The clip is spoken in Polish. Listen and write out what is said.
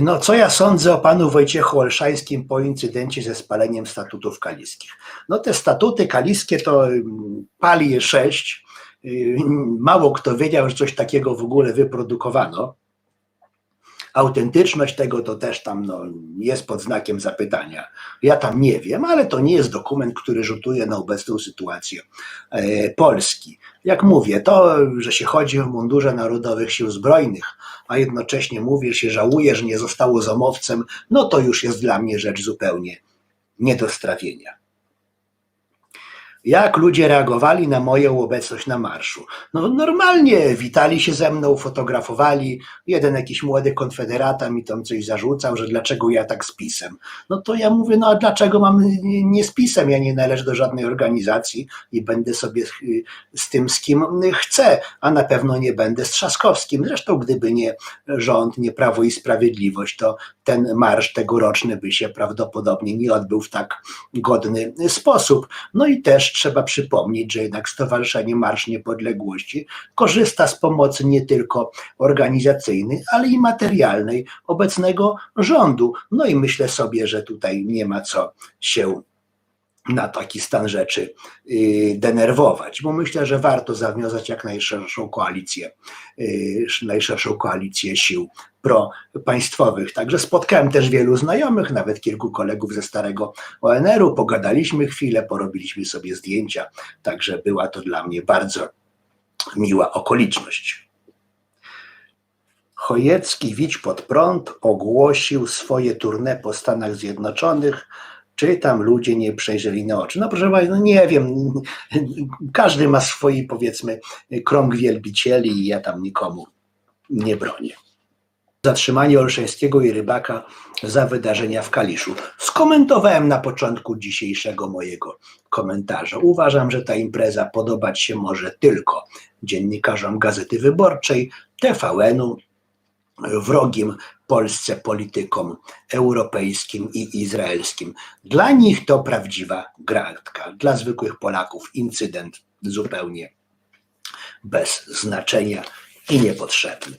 No, co ja sądzę o panu Wojciechu Olszańskim po incydencie ze spaleniem statutów kaliskich? No, te statuty kaliskie to mm, pali sześć. Yy, Mało kto wiedział, że coś takiego w ogóle wyprodukowano. Autentyczność tego to też tam no, jest pod znakiem zapytania. Ja tam nie wiem, ale to nie jest dokument, który rzutuje na obecną sytuację e, Polski. Jak mówię, to, że się chodzi w mundurze Narodowych Sił Zbrojnych, a jednocześnie mówi, że się żałuje, że nie zostało zamowcem, no to już jest dla mnie rzecz zupełnie nie do strawienia. Jak ludzie reagowali na moją obecność na marszu? No normalnie witali się ze mną, fotografowali. Jeden jakiś młody konfederata mi tam coś zarzucał, że dlaczego ja tak z pisem. No to ja mówię, no a dlaczego mam nie z pisem? Ja nie należę do żadnej organizacji i będę sobie y, z tym, z kim chcę, a na pewno nie będę z Trzaskowskim. Zresztą gdyby nie rząd, nie Prawo i Sprawiedliwość, to ten marsz tegoroczny by się prawdopodobnie nie odbył w tak godny sposób. No i też trzeba przypomnieć, że jednak Stowarzyszenie Marsz Niepodległości korzysta z pomocy nie tylko organizacyjnej, ale i materialnej obecnego rządu. No i myślę sobie, że tutaj nie ma co się na taki stan rzeczy yy, denerwować, bo myślę, że warto zawiązać jak najszerszą koalicję, yy, najszerszą koalicję sił propaństwowych. Także spotkałem też wielu znajomych, nawet kilku kolegów ze starego ONR-u, pogadaliśmy chwilę, porobiliśmy sobie zdjęcia, także była to dla mnie bardzo miła okoliczność. Chojecki Widź pod prąd ogłosił swoje tournée po Stanach Zjednoczonych. Czy tam ludzie nie przejrzeli na oczy? No proszę Państwa, no nie wiem. Każdy ma swój, powiedzmy, krąg wielbicieli i ja tam nikomu nie bronię. Zatrzymanie Olszańskiego i Rybaka za wydarzenia w Kaliszu. Skomentowałem na początku dzisiejszego mojego komentarza. Uważam, że ta impreza podobać się może tylko dziennikarzom Gazety Wyborczej, TVN-u, wrogim Polsce politykom europejskim i izraelskim. Dla nich to prawdziwa gratka, dla zwykłych Polaków incydent zupełnie bez znaczenia i niepotrzebny.